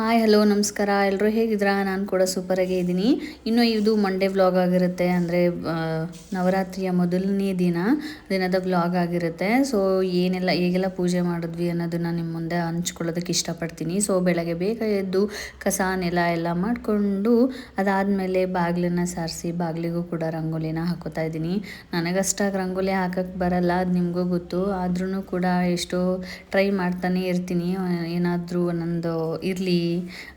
Hi, hello, ನಮಸ್ಕಾರ. ಎಲ್ಲರೂ ಹೇಗಿದ್ದೀರಾ? ನಾನು ಕೂಡ ಸೂಪರಾಗೇ ಇದ್ದೀನಿ. ಇನ್ನು ಇದು ಮಂಡೇ ವ್ಲಾಗ್ ಆಗಿರುತ್ತೆ. ಅಂದರೆ ನವರಾತ್ರಿಯ ಮೊದಲನೇ ದಿನ, ದಿನದ ವ್ಲಾಗ್ ಆಗಿರುತ್ತೆ. ಸೊ ಏನೆಲ್ಲ, ಹೇಗೆಲ್ಲ ಪೂಜೆ ಮಾಡಿದ್ವಿ ಅನ್ನೋದನ್ನು ನಿಮ್ಮ ಮುಂದೆ ಹಂಚ್ಕೊಳ್ಳೋದಕ್ಕೆ ಇಷ್ಟಪಡ್ತೀನಿ. ಸೊ ಬೆಳಗ್ಗೆ ಬೇಗ ಎದ್ದು ಕಸ, ನೆಲ ಎಲ್ಲ ಮಾಡಿಕೊಂಡು ಅದಾದಮೇಲೆ ಬಾಗಿಲನ್ನು ಸಾರಿಸಿ, ಬಾಗಿಲಿಗೂ ಕೂಡ ರಂಗೋಲಿನ ಹಾಕೋತಾ ಇದ್ದೀನಿ. ನನಗಷ್ಟಾಗಿ ರಂಗೋಲಿ ಹಾಕೋಕ್ಕೆ ಬರಲ್ಲ, ಅದು ನಿಮಗೂ ಗೊತ್ತು. ಆದ್ರೂ ಕೂಡ ಎಷ್ಟೋ ಟ್ರೈ ಮಾಡ್ತಾನೆ ಇರ್ತೀನಿ. ಏನಾದರೂ ಒಂದೊಂದು ಇರಲಿ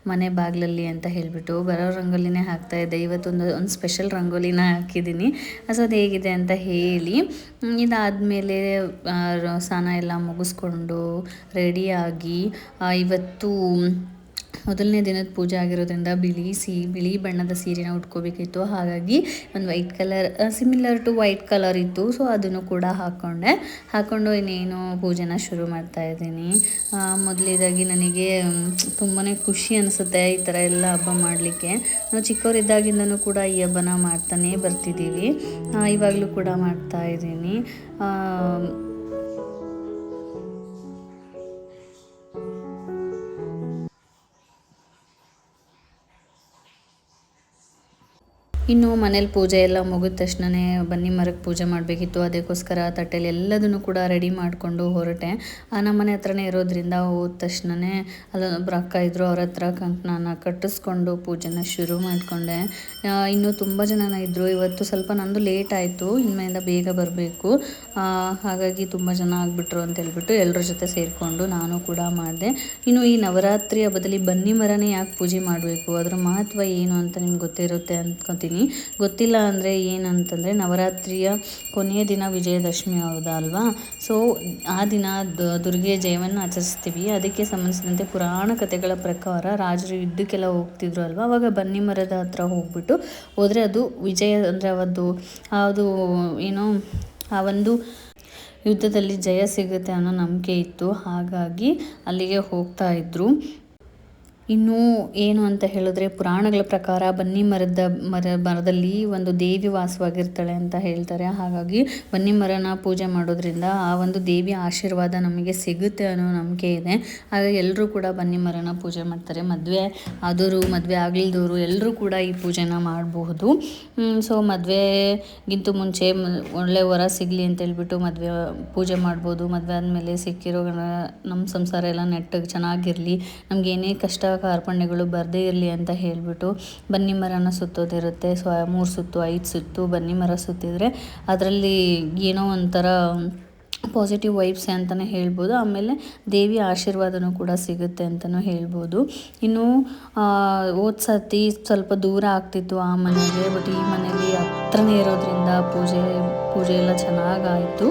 ಮನೆ ಬಾಗಿಲಲ್ಲಿ ಅಂತ ಹೇಳಿಬಿಟ್ಟು ಬರೋ ರಂಗೋಲಿನೇ ಹಾಕ್ತಾ ಇದ್ದೆ. ಇವತ್ತೊಂದು ಒಂದು ಸ್ಪೆಷಲ್ ರಂಗೋಲಿನ ಹಾಕಿದ್ದೀನಿ. ಸೊ ಅದು ಹೇಗಿದೆ ಅಂತ ಹೇಳಿ ಇದಾದಮೇಲೆ ಸ್ನಾನ ಎಲ್ಲ ಮುಗಿಸ್ಕೊಂಡು ರೆಡಿಯಾಗಿ ಇವತ್ತು ಮೊದಲನೇ ದಿನದ ಪೂಜೆ ಆಗಿರೋದ್ರಿಂದ ಬಿಳಿ ಸಿ, ಬಿಳಿ ಬಣ್ಣದ ಸೀರೆನ ಉಟ್ಕೋಬೇಕಿತ್ತು. ಹಾಗಾಗಿ ಒಂದು white colour similar to white colour ಇತ್ತು. ಸೊ ಅದನ್ನು ಕೂಡ ಹಾಕ್ಕೊಂಡೆ ಹಾಕ್ಕೊಂಡು ಇನ್ನೇನು ಪೂಜೆನ ಶುರು ಮಾಡ್ತಾ ಇದ್ದೀನಿ. ಮೊದಲೇದಾಗಿ ನನಗೆ ತುಂಬಾ ಖುಷಿ ಅನಿಸುತ್ತೆ ಈ ಥರ ಎಲ್ಲ ಹಬ್ಬ ಮಾಡಲಿಕ್ಕೆ. ನಾವು ಚಿಕ್ಕವರಿದ್ದಾಗಿಂದನೂ ಕೂಡ ಈ ಹಬ್ಬನ ಮಾಡ್ತಾನೇ ಬರ್ತಿದ್ದೀವಿ. ಇವಾಗಲೂ ಕೂಡ ಮಾಡ್ತಾ ಇದ್ದೀನಿ. ಇನ್ನು ಮನೇಲಿ ಪೂಜೆ ಎಲ್ಲ ಮುಗಿದ ತಕ್ಷಣನೇ ಬನ್ನಿ ಮರಕ್ಕೆ ಪೂಜೆ ಮಾಡಬೇಕಿತ್ತು. ಅದಕ್ಕೋಸ್ಕರ ತಟ್ಟೆಲಿ ಎಲ್ಲದನ್ನು ಕೂಡ ರೆಡಿ ಮಾಡಿಕೊಂಡು ಹೊರಟೆ. ನಮ್ಮ ಮನೆ ಹತ್ರನೇ ಇರೋದ್ರಿಂದ ಹೋದ ತಕ್ಷಣನೇ ಅಲ್ಲೊಬ್ಬರು ಅಕ್ಕ ಇದ್ದರು ಅವ್ರ ಹತ್ರ ಕಂಕಣನ ಕಟ್ಟಿಸ್ಕೊಂಡು ಪೂಜೆನ ಶುರು ಮಾಡಿಕೊಂಡೆ. ಇನ್ನೂ ತುಂಬ ಜನ ಇದ್ದರು ಇವತ್ತು ಸ್ವಲ್ಪ ನಂದು ಲೇಟ್ ಆಯಿತು, ಇನ್ಮೇಲಿಂದ ಬೇಗ ಬರಬೇಕು. ಹಾಗಾಗಿ ತುಂಬ ಜನ ಆಗಿಬಿಟ್ರು ಅಂತ ಹೇಳ್ಬಿಟ್ಟು ಎಲ್ಲರ ಜೊತೆ ಸೇರಿಕೊಂಡು ನಾನು ಕೂಡ ಮಾಡಿದೆ. ಇನ್ನು ಈ ನವರಾತ್ರಿ ಹಬ್ಬದಲ್ಲಿ ಬನ್ನಿ ಮರನೇ ಯಾಕೆ ಪೂಜೆ ಮಾಡಬೇಕು? ಅದರ ಮಹತ್ವ ಏನು ಅಂತ ನಿಮ್ಗೆ ಗೊತ್ತಿರುತ್ತೆ ಅಂದ್ಕೊತೀನಿ ಗೊತ್ತಿಲ್ಲ ಅಂದರೆ ಏನಂತಂದರೆ ನವರಾತ್ರಿಯ ಕೊನೆಯ ದಿನ ವಿಜಯದಶಮಿ ಹೌದಾ ಅಲ್ವಾ? ಸೊ ಆ ದಿನ ದುರ್ಗೆಯ ಜಯವನ್ನು ಆಚರಿಸ್ತೀವಿ. ಅದಕ್ಕೆ ಸಂಬಂಧಿಸಿದಂತೆ ಪುರಾಣ ಕಥೆಗಳ ಪ್ರಕಾರ ರಾಜರು ಯುದ್ಧಕ್ಕೆಲ್ಲ ಹೋಗ್ತಿದ್ರು ಅಲ್ವಾ? ಅವಾಗ ಬನ್ನಿ ಮರದ ಹತ್ರ ಹೋಗ್ಬಿಟ್ಟು ಹೋದರೆ ಅದು ವಿಜಯ ಅಂದರೆ ಅವತ್ತು ಅದು ಏನೋ, ಆ ಒಂದು ಯುದ್ಧದಲ್ಲಿ ಜಯ ಸಿಗುತ್ತೆ ಅನ್ನೋ ನಂಬಿಕೆ ಇತ್ತು. ಹಾಗಾಗಿ ಅಲ್ಲಿಗೆ ಹೋಗ್ತಾ ಇದ್ರು. ಇನ್ನು ಏನು ಅಂತ ಹೇಳಿದ್ರೆ ಪುರಾಣಗಳ ಪ್ರಕಾರ ಬನ್ನಿ ಮರದ ಮರ ಮರದಲ್ಲಿ ಒಂದು ದೇವಿ ವಾಸವಾಗಿರ್ತಾಳೆ ಅಂತ ಹೇಳ್ತಾರೆ. ಹಾಗಾಗಿ ಬನ್ನಿ ಮರನ ಪೂಜೆ ಮಾಡೋದ್ರಿಂದ ಆ ಒಂದು ದೇವಿ ಆಶೀರ್ವಾದ ನಮಗೆ ಸಿಗುತ್ತೆ ಅನ್ನೋ ನಂಬಿಕೆ ಇದೆ. ಹಾಗಾಗಿ ಎಲ್ಲರೂ ಕೂಡ ಬನ್ನಿ ಮರನ ಪೂಜೆ ಮಾಡ್ತಾರೆ. ಮದುವೆ ಆದವರು ಮದುವೆ ಆಗಲಿಲ್ದವರು ಎಲ್ಲರೂ ಕೂಡ ಈ ಪೂಜೆನ ಮಾಡಬಹುದು. ಸೊ ಮದುವೆಗಿಂತ ಮುಂಚೆ ಒಳ್ಳೆ ವರ ಸಿಗಲಿ ಅಂತ ಹೇಳ್ಬಿಟ್ಟು ಮದುವೆ, ಪೂಜೆ ಮಾಡ್ಬೋದು. ಮದುವೆ ಆದಮೇಲೆ ಸಿಕ್ಕಿರೋ ನಮ್ಮ ಸಂಸಾರ ಎಲ್ಲ ನೆಟ್ಟಗೆ ಚೆನ್ನಾಗಿರಲಿ. ನಮಗೇನೇ ಕಷ್ಟ ಕಾರ್ಪಣ್ಯಗಳು ಬರದೇ ಇರಲಿ ಅಂತ ಹೇಳಿಬಿಟ್ಟು ಬನ್ನಿ ಮರನ ಸುತ್ತೋದಿರುತ್ತೆ. ಸೊ ಮೂರು ಸುತ್ತು, ಐದು ಸುತ್ತು ಬನ್ನಿ ಮರ ಸುತ್ತಿದ್ರೆ ಅದರಲ್ಲಿ ಏನೋ ಒಂಥರ ಪಾಸಿಟಿವ್ ವೈಬ್ಸ್ ಅಂತಲೇ ಹೇಳ್ಬೋದು. ಆಮೇಲೆ ದೇವಿ ಆಶೀರ್ವಾದನೂ ಕೂಡ ಸಿಗುತ್ತೆ ಅಂತಲೂ ಹೇಳ್ಬೋದು. ಇನ್ನು ಹೋದ ಸತಿ ಸ್ವಲ್ಪ ದೂರ ಆಗ್ತಿತ್ತು ಆ ಮನೆಗೆ, ಬಟ್ ಈ ಮನೇಲಿ ಹತ್ರನೇ ಇರೋದ್ರಿಂದ ಪೂಜೆ ಪೂಜೆ ಎಲ್ಲ ಚೆನ್ನಾಗಾಯಿತು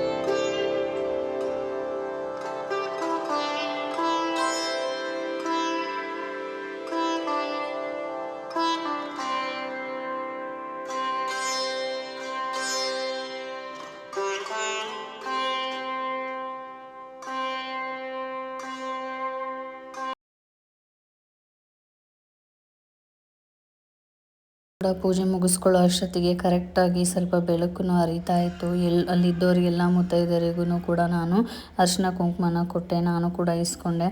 ಕೂಡ ಪೂಜೆ ಮುಗಿಸ್ಕೊಳ್ಳೋ ಅಷ್ಟೊತ್ತಿಗೆ ಕರೆಕ್ಟಾಗಿ ಸ್ವಲ್ಪ ಬೆಳಕು ಹರಿತಾ ಇತ್ತು. ಎಲ್, ಅಲ್ಲಿದ್ದವರಿಗೆಲ್ಲ ಮುತ್ತೈದರಿಗೂ ಕೂಡ ನಾನು ಅರ್ಶಿನ ಕುಂಕುಮನ ಕೊಟ್ಟೆ. ನಾನು ಕೂಡ ಇಸ್ಕೊಂಡೆ.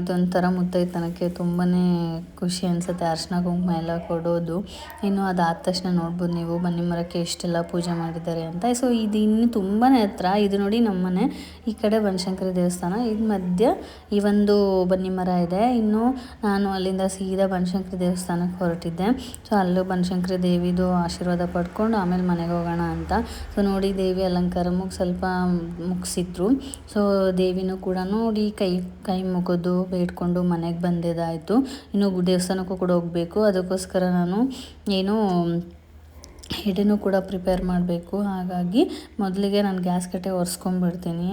ಇದೊಂಥರ ಮುತ್ತೈತನಕ್ಕೆ ತುಂಬಾ ಖುಷಿ ಅನಿಸುತ್ತೆ ಅರ್ಶಿನ ಕುಂಕುಮ ಎಲ್ಲ ಕೊಡೋದು. ಇನ್ನು ಅದಾದ ತಕ್ಷಣ ನೋಡ್ಬೋದು ನೀವು, ಬನ್ನಿ ಮರಕ್ಕೆ ಎಷ್ಟೆಲ್ಲ ಪೂಜೆ ಮಾಡಿದ್ದಾರೆ ಅಂತ. ಸೊ ಇದು ಇನ್ನು ತುಂಬಾ ಹತ್ರ. ಇದು ನೋಡಿ ನಮ್ಮನೆ, ಈ ಕಡೆ ಬನಶಂಕರಿ ದೇವಸ್ಥಾನ. ಇದು ಮಧ್ಯ ಈ ಒಂದು ಬನ್ನಿ ಮರ ಇದೆ. ಇನ್ನು ನಾನು ಅಲ್ಲಿಂದ ಸೀದಾ ಬನಶಂಕರಿ ದೇವಸ್ಥಾನಕ್ಕೆ ಹೊರಟಿದ್ದೆ. ಸೊ ಅಲ್ಲಿ ಬನಶಂಕರಿ ದೇವಿದು ಆಶೀರ್ವಾದ ಪಡ್ಕೊಂಡು ಆಮೇಲೆ ಮನೆಗೆ ಹೋಗೋಣ ಅಂತ. ಸೊ ನೋಡಿ ದೇವಿ ಅಲಂಕಾರ ಮುಗಿ, ಸ್ವಲ್ಪ ಮುಗಿಸಿದ್ರು. ಸೊ ದೇವಿನೂ ಕೂಡ ನೋಡಿ ಕೈ ಕೈ ಮುಗಿದು ಬೇಡ್ಕೊಂಡು ಮನೆಗೆ ಬಂದಿದ್ದಾಯಿತು. ಇನ್ನು ದೇವಸ್ಥಾನಕ್ಕೂ ಕೂಡ ಹೋಗಬೇಕು. ಅದಕ್ಕೋಸ್ಕರ ನಾನು ಏನು ಎಡೆನೂ ಕೂಡ ಪ್ರಿಪೇರ್ ಮಾಡಬೇಕು. ಹಾಗಾಗಿ ಮೊದಲಿಗೆ ನಾನು ಗ್ಯಾಸ್ ಕಟ್ಟೆ ಒರೆಸ್ಕೊಂಡ್ಬಿಡ್ತೀನಿ.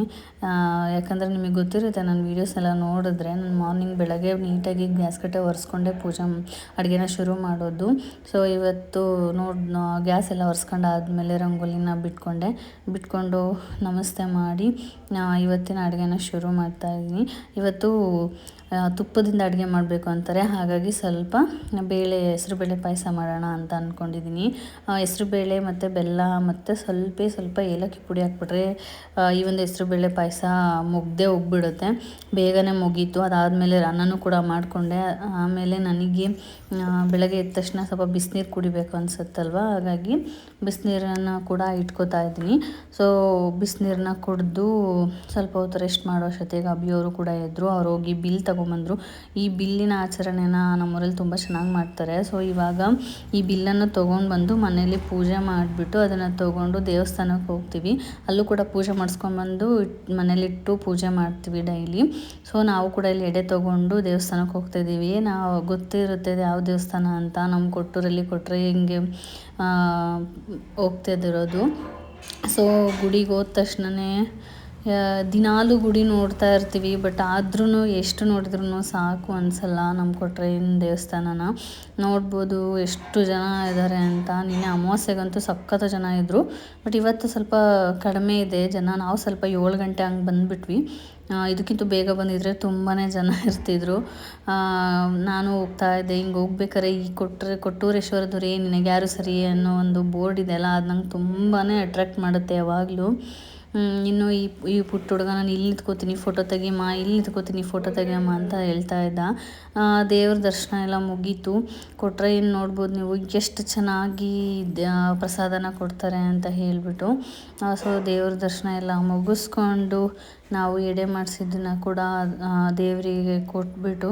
ಯಾಕಂದರೆ ನಿಮಗೆ ಗೊತ್ತಿರುತ್ತೆ ನನ್ನ ವೀಡಿಯೋಸ್ ಎಲ್ಲ ನೋಡಿದ್ರೆ ನಾನು ಮಾರ್ನಿಂಗ್ ಬೆಳಗ್ಗೆ ನೀಟಾಗಿ ಗ್ಯಾಸ್ ಕಟ್ಟೆ ಒರೆಸ್ಕೊಂಡೆ ಪೂಜೆ ಅಡುಗೆನ ಶುರು ಮಾಡೋದು. ಸೊ ಇವತ್ತು ನೋಡಿ ಗ್ಯಾಸ್ ಎಲ್ಲ ಒರೆಸ್ಕೊಂಡು ಆದಮೇಲೆ ರಂಗೋಲಿನ ಬಿಟ್ಕೊಂಡೆ. ಬಿಟ್ಕೊಂಡು ನಮಸ್ತೆ ಮಾಡಿ ಇವತ್ತಿನ ಅಡುಗೆನ ಶುರು ಮಾಡ್ತಾಯಿದ್ದೀನಿ ಇವತ್ತು ತುಪ್ಪದಿಂದ ಅಡುಗೆ ಮಾಡಬೇಕು ಅಂತಾರೆ. ಹಾಗಾಗಿ ಸ್ವಲ್ಪ ಬೇಳೆ, ಹೆಸರುಬೇಳೆ ಪಾಯಸ ಮಾಡೋಣ ಅಂತ ಅಂದ್ಕೊಂಡಿದ್ದೀನಿ ಹೆಸರುಬೇಳೆ ಮತ್ತು ಬೆಲ್ಲ ಮತ್ತು ಸ್ವಲ್ಪ ಸ್ವಲ್ಪ ಏಲಕ್ಕಿ ಪುಡಿ ಹಾಕ್ಬಿಟ್ರೆ ಈ ಒಂದು ಹೆಸರುಬೇಳೆ ಪಾಯಸ ಮುಗ್ದೇ ಹೋಗ್ಬಿಡುತ್ತೆ. ಬೇಗನೆ ಮುಗೀತು. ಅದಾದಮೇಲೆ ಅನ್ನನೂ ಕೂಡ ಮಾಡಿಕೊಂಡೆ. ಆಮೇಲೆ ನನಗೆ ಬೆಳಗ್ಗೆ ಎದ್ದ ತಕ್ಷಣ ಸ್ವಲ್ಪ ಬಿಸಿನೀರು ಕುಡಿಬೇಕು ಅನಿಸುತ್ತಲ್ವ? ಹಾಗಾಗಿ ಬಿಸಿನೀರನ್ನು ಕೂಡ ಇಟ್ಕೋತಾ ಇದ್ದೀನಿ. ಸೊ ಬಿಸಿನೀರನ್ನ ಕುಡಿದು ಸ್ವಲ್ಪ ಹೊತ್ತು ರೆಸ್ಟ್ ಮಾಡೋ ಅಷ್ಟೊತ್ತಿಗೆ ಅಭಿಯವರು ಕೂಡ ಇದ್ದರು ಅವ್ರು ಹೋಗಿ ಬಿಲ್ ತೊಗೊಂಬಂದರು. ಈ ಬಿಲ್ಲಿನ ಆಚರಣೆನ ನಮ್ಮೂರಲ್ಲಿ ತುಂಬ ಚೆನ್ನಾಗಿ ಮಾಡ್ತಾರೆ. ಸೊ, ಇವಾಗ ಈ ಬಿಲ್ಲನ್ನು ತೊಗೊಂಡು ಬಂದು ಮನೇಲಿ ಪೂಜೆ ಮಾಡಿಬಿಟ್ಟು ಅದನ್ನು ತೊಗೊಂಡು ದೇವಸ್ಥಾನಕ್ಕೆ ಹೋಗ್ತೀವಿ. ಅಲ್ಲೂ ಕೂಡ ಪೂಜೆ ಮಾಡಿಸ್ಕೊಂಬಂದು ಮನೇಲಿಟ್ಟು ಪೂಜೆ ಮಾಡ್ತೀವಿ ಡೈಲಿ. ಸೊ, ನಾವು ಕೂಡ ಇಲ್ಲಿ ಎಡೆ ತೊಗೊಂಡು ದೇವಸ್ಥಾನಕ್ಕೆ ಹೋಗ್ತಾ ಇದ್ದೀವಿ. ನಾವು ಗೊತ್ತಿರುತ್ತೆ ಯಾವ ದೇವಸ್ಥಾನ ಅಂತ. ನಮ್ಮ ಕೊಟ್ಟೂರಲ್ಲಿ ಕೊಟ್ಟರೆ ಹಿಂಗೆ ಹೋಗ್ತಾ ಹೋಗ್ತಿದ್ದಿರೋದು ಸೊ, ಗುಡಿಗೆ ಹೋದ ತಕ್ಷಣವೇ ದಿನಾಲೂ ಗುಡಿ ನೋಡ್ತಾ ಇರ್ತೀವಿ, ಬಟ್ ಆದ್ರೂ ಎಷ್ಟು ನೋಡಿದ್ರೂ ಸಾಕು ಅನ್ಸಲ್ಲ ನಮ್ಮ ಕೊಟ್ರೇನ ದೇವಸ್ಥಾನನ. ನೋಡ್ಬೋದು ಎಷ್ಟು ಜನ ಇದ್ದಾರೆ ಅಂತ. ನಿನ್ನೆ ಅಮಾವಾಸ್ಯೆಗಂತೂ ಸಖತ್ ಜನ ಇದ್ದರು ಬಟ್ ಇವತ್ತು ಸ್ವಲ್ಪ ಕಡಿಮೆ ಇದೆ ಜನ. ನಾವು ಸ್ವಲ್ಪ ಏಳು ಗಂಟೆ ಹಂಗೆ ಬಂದುಬಿಟ್ವಿ. ಇದಕ್ಕಿಂತ ಬೇಗ ಬಂದಿದ್ದರೆ ತುಂಬಾ ಜನ ಇರ್ತಿದ್ರು. ನಾನು ಹೋಗ್ತಾ ಇದ್ದೆ. ಹಿಂಗೆ ಹೋಗ್ಬೇಕಾರೆ ಈ ಕೊಟ್ಟರೆ ಕೊಟ್ಟೂರೇಶ್ವರದವ್ರೇ ನಿನಗೆ ಯಾರು ಸರಿ ಅನ್ನೋ ಒಂದು ಬೋರ್ಡ್ ಇದೆಯಲ್ಲ ಅದು ನಂಗೆ ತುಂಬಾ ಅಟ್ರ್ಯಾಕ್ಟ್ ಮಾಡುತ್ತೆ ಯಾವಾಗಲೂ. ಇನ್ನು ಈ ಈ ಪುಟ್ಟ ಹುಡುಗ ನಾನು ಇಲ್ಲಿ ನಿಂತ್ಕೋತೀನಿ ಫೋಟೋ ತೆಗಿಯಮ್ಮ, ಇಲ್ಲಿ ನಿಂತ್ಕೋತೀನಿ ಫೋಟೋ ತೆಗಿಯಮ್ಮ ಅಂತ ಹೇಳ್ತಾ ಇದ್ದ. ದೇವ್ರ ದರ್ಶನ ಎಲ್ಲ ಮುಗೀತು. ಕೊಟ್ಟರೆ ಏನು ನೋಡ್ಬೋದು ನೀವು, ಎಷ್ಟು ಚೆನ್ನಾಗಿ ಪ್ರಸಾದನ ಕೊಡ್ತಾರೆ ಅಂತ ಹೇಳಿಬಿಟ್ಟು ಸೊ ದೇವ್ರ ದರ್ಶನ ಎಲ್ಲ ಮುಗಿಸ್ಕೊಂಡು ನಾವು ಎಡೆ ಮಾಡಿಸಿದ್ದನ್ನ ಕೂಡ ದೇವರಿಗೆ ಕೊಟ್ಬಿಟ್ಟು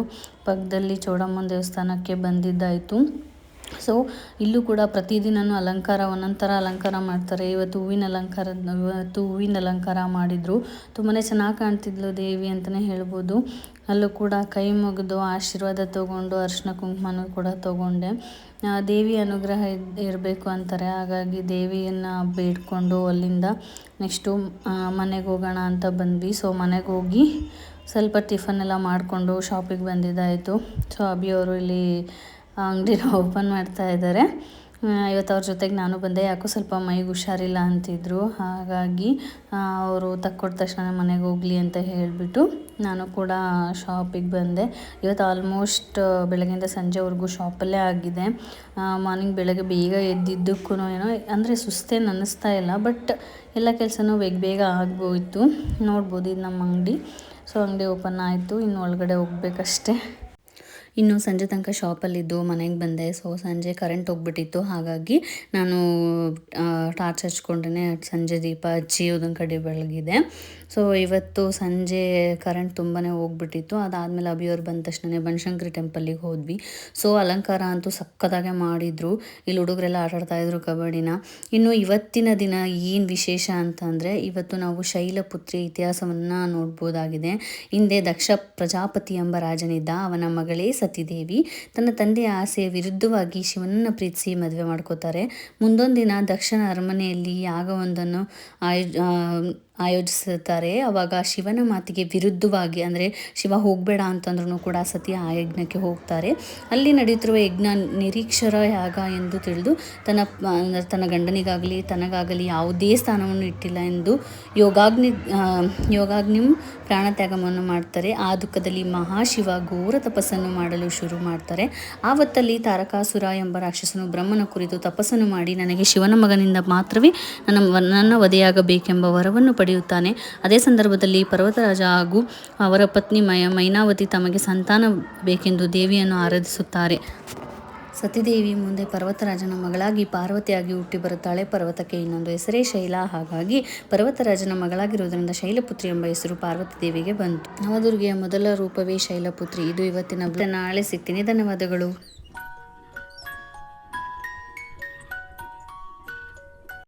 ಪಕ್ಕದಲ್ಲಿ ಚೌಡಮ್ಮನ ದೇವಸ್ಥಾನಕ್ಕೆ ಬಂದಿದ್ದಾಯಿತು. ಸೊ ಇಲ್ಲೂ ಕೂಡ ಪ್ರತಿದಿನನೂ ಅಲಂಕಾರ, ಒಂದೊಂಥರ ಥರ ಅಲಂಕಾರ ಮಾಡ್ತಾರೆ. ಇವತ್ತು ಹೂವಿನ ಅಲಂಕಾರ, ಇವತ್ತು ಹೂವಿನ ಅಲಂಕಾರ ಮಾಡಿದರು. ತುಂಬಾ ಚೆನ್ನಾಗಿ ಕಾಣ್ತಿದ್ಲು ದೇವಿ ಅಂತಲೇ ಹೇಳ್ಬೋದು. ಅಲ್ಲೂ ಕೂಡ ಕೈ ಮುಗಿದು ಆಶೀರ್ವಾದ ತೊಗೊಂಡು ಅರಿಶಿನ ಕುಂಕುಮನೂ ಕೂಡ ತೊಗೊಂಡೆ. ದೇವಿ ಅನುಗ್ರಹ ಇರಬೇಕು ಅಂತಾರೆ. ಹಾಗಾಗಿ ದೇವಿಯನ್ನು ಬೇಡ್ಕೊಂಡು ಅಲ್ಲಿಂದ ನೆಕ್ಸ್ಟು ಮನೆಗೆ ಹೋಗೋಣ ಅಂತ ಬಂದ್ವಿ. ಸೊ ಮನೆಗೆ ಹೋಗಿ ಸ್ವಲ್ಪ ಟಿಫನ್ ಎಲ್ಲ ಮಾಡಿಕೊಂಡು ಶಾಪಿಗೆ ಬಂದಿದ್ದಾಯಿತು. ಸೊ ಅಭಿಯವರು ಇಲ್ಲಿ ಅಂಗಡಿನ ಓಪನ್ ಮಾಡ್ತಾ ಇದ್ದಾರೆ. ಇವತ್ತು ಅವ್ರ ಜೊತೆಗೆ ನಾನು ಬಂದೆ. ಯಾಕೋ ಸ್ವಲ್ಪ ಮೈಗೆ ಹುಷಾರಿಲ್ಲ ಅಂತಿದ್ರು. ಹಾಗಾಗಿ ಅವರು ತಕ್ಕೊಟ್ಟ ತಕ್ಷಣ ಮನೆಗೆ ಹೋಗಲಿ ಅಂತ ಹೇಳಿಬಿಟ್ಟು ನಾನು ಕೂಡ ಶಾಪಿಗೆ ಬಂದೆ. ಇವತ್ತು ಆಲ್ಮೋಸ್ಟ್ ಬೆಳಗ್ಗೆಯಿಂದ ಸಂಜೆವರೆಗೂ ಶಾಪಲ್ಲೇ ಆಗಿದೆ. ಮಾರ್ನಿಂಗ್ ಬೆಳಗ್ಗೆ ಬೇಗ ಎದ್ದಿದ್ದಕ್ಕೂ ಏನೋ, ಅಂದರೆ ಸುಸ್ತೇನು ಅನ್ನಿಸ್ತಾ ಇಲ್ಲ. ಬಟ್ ಎಲ್ಲ ಕೆಲಸನೂ ಬೇಗ ಬೇಗ ಆಗ್ಬೋಯಿತು. ನೋಡ್ಬೋದು ಇದು ನಮ್ಮ ಅಂಗಡಿ. ಸೊ, ಅಂಗಡಿ ಓಪನ್ ಆಯಿತು. ಇನ್ನು ಒಳಗಡೆ ಹೋಗ್ಬೇಕಷ್ಟೇ. ಇನ್ನು ಸಂಜೆ ತನಕ ಶಾಪಲ್ಲಿದ್ದು, ಮನೆಗೆ ಬಂದೆ. ಸೊ ಸಂಜೆ ಕರೆಂಟ್ ಹೋಗ್ಬಿಟ್ಟಿತ್ತು. ಹಾಗಾಗಿ ನಾನು ಟಾರ್ಚ್ ಹಚ್ಕೊಂಡ್ರೆ ಸಂಜೆ ದೀಪ ಹಚ್ಚಿ ಅದೊಂದು ಕಡೆ ಬೆಳಗಿದೆ. ಸೊ ಇವತ್ತು ಸಂಜೆ ಕರೆಂಟ್ ತುಂಬಾ ಹೋಗ್ಬಿಟ್ಟಿತ್ತು. ಅದಾದಮೇಲೆ ಅಭಿಯವ್ರು ಬಂದ ತಕ್ಷಣ ಬನಶಂಕರಿ ಟೆಂಪಲ್ಲಿಗೆ ಹೋದ್ವಿ. ಸೊ ಅಲಂಕಾರ ಅಂತೂ ಸಕ್ಕತ್ತಾಗೆ ಮಾಡಿದರು. ಇಲ್ಲಿ ಹುಡುಗರೆಲ್ಲ ಆಟಾಡ್ತಾ ಇದ್ರು ಕಬಡ್ಡಿನ. ಇನ್ನು ಇವತ್ತಿನ ದಿನ ಏನು ವಿಶೇಷ ಅಂತಂದರೆ, ಇವತ್ತು ನಾವು ಶೈಲಪುತ್ರಿ ಇತಿಹಾಸವನ್ನು ನೋಡ್ಬೋದಾಗಿದೆ. ಹಿಂದೆ ದಕ್ಷ ಪ್ರಜಾಪತಿ ಎಂಬ ರಾಜನಿದ್ದ. ಅವನ ಮಗಳೇ ಸತಿದೇವಿ ತನ್ನ ತಂದೆಯ ಆಸೆಯ ವಿರುದ್ಧವಾಗಿ ಶಿವನನ್ನು ಪ್ರೀತಿಸಿ ಮದುವೆ ಮಾಡ್ಕೋತಾರೆ. ಮುಂದೊಂದು ದಿನ ದಕ್ಷನ ಅರಮನೆಯಲ್ಲಿ ಯಾಗವೊಂದನ್ನು ಆಯೋ ಆಯೋಜಿಸುತ್ತಾರೆ. ಅವಾಗ ಶಿವನ ಮಾತಿಗೆ ವಿರುದ್ಧವಾಗಿ, ಅಂದರೆ ಶಿವ ಹೋಗಬೇಡ ಅಂತಂದ್ರೂ ಕೂಡ ಸತಿ ಆ ಯಜ್ಞಕ್ಕೆ ಹೋಗ್ತಾರೆ. ಅಲ್ಲಿ ನಡೆಯುತ್ತಿರುವ ಯಜ್ಞ ನಿರೀಕ್ಷರ ಯಾಗ ಎಂದು ತಿಳಿದು, ತನ್ನ, ಅಂದರೆ ತನ್ನ ಗಂಡನಿಗಾಗಲಿ, ತನಗಾಗಲಿ ಯಾವುದೇ ಸ್ಥಾನವನ್ನು ಇಟ್ಟಿಲ್ಲ ಎಂದು ಯೋಗಾಗ್ನಿ ಯೋಗಾಗ್ನಿ ಪ್ರಾಣತ್ಯಾಗವನ್ನು ಮಾಡ್ತಾರೆ. ಆ ದುಃಖದಲ್ಲಿ ಮಹಾಶಿವ ಘೋರ ತಪಸ್ಸನ್ನು ಮಾಡಲು ಶುರು ಮಾಡ್ತಾರೆ. ಆವತ್ತಲ್ಲಿ ತಾರಕಾಸುರ ಎಂಬ ರಾಕ್ಷಸನು ಬ್ರಹ್ಮನ ಕುರಿತು ತಪಸ್ಸನ್ನು ಮಾಡಿ, ನನಗೆ ಶಿವನ ಮಗನಿಂದ ಮಾತ್ರವೇ ನನ್ನ ನನ್ನ ವಧೆಯಾಗಬೇಕೆಂಬ ವರವನ್ನು ಪಡೆಯುತ್ತಾನೆ. ಅದೇ ಸಂದರ್ಭದಲ್ಲಿ ಪರ್ವತರಾಜ ಹಾಗೂ ಅವರ ಪತ್ನಿ ಮಯ, ಮೈನಾವತಿ ತಮಗೆ ಸಂತಾನ ಬೇಕೆಂದು ದೇವಿಯನ್ನು ಆರಾಧಿಸುತ್ತಾರೆ. ಸತಿದೇವಿ ಮುಂದೆ ಪರ್ವತರಾಜನ ಮಗಳಾಗಿ ಪಾರ್ವತಿಯಾಗಿ ಹುಟ್ಟಿ ಬರುತ್ತಾಳೆ. ಪರ್ವತಕ್ಕೆ ಇನ್ನೊಂದು ಹೆಸರೇ ಶೈಲ. ಹಾಗಾಗಿ ಪರ್ವತರಾಜನ ಮಗಳಾಗಿರುವುದರಿಂದ ಶೈಲಪುತ್ರಿ ಎಂಬ ಹೆಸರು ಪಾರ್ವತಿ ದೇವಿಗೆ ಬಂತು. ನವದುರ್ಗೆಯ ಮೊದಲ ರೂಪವೇ ಶೈಲಪುತ್ರಿ. ಇದು ಇವತ್ತಿನ ನಾಳೆ ಸಿಗ್ತೀನಿ ಧನ್ಯವಾದಗಳು.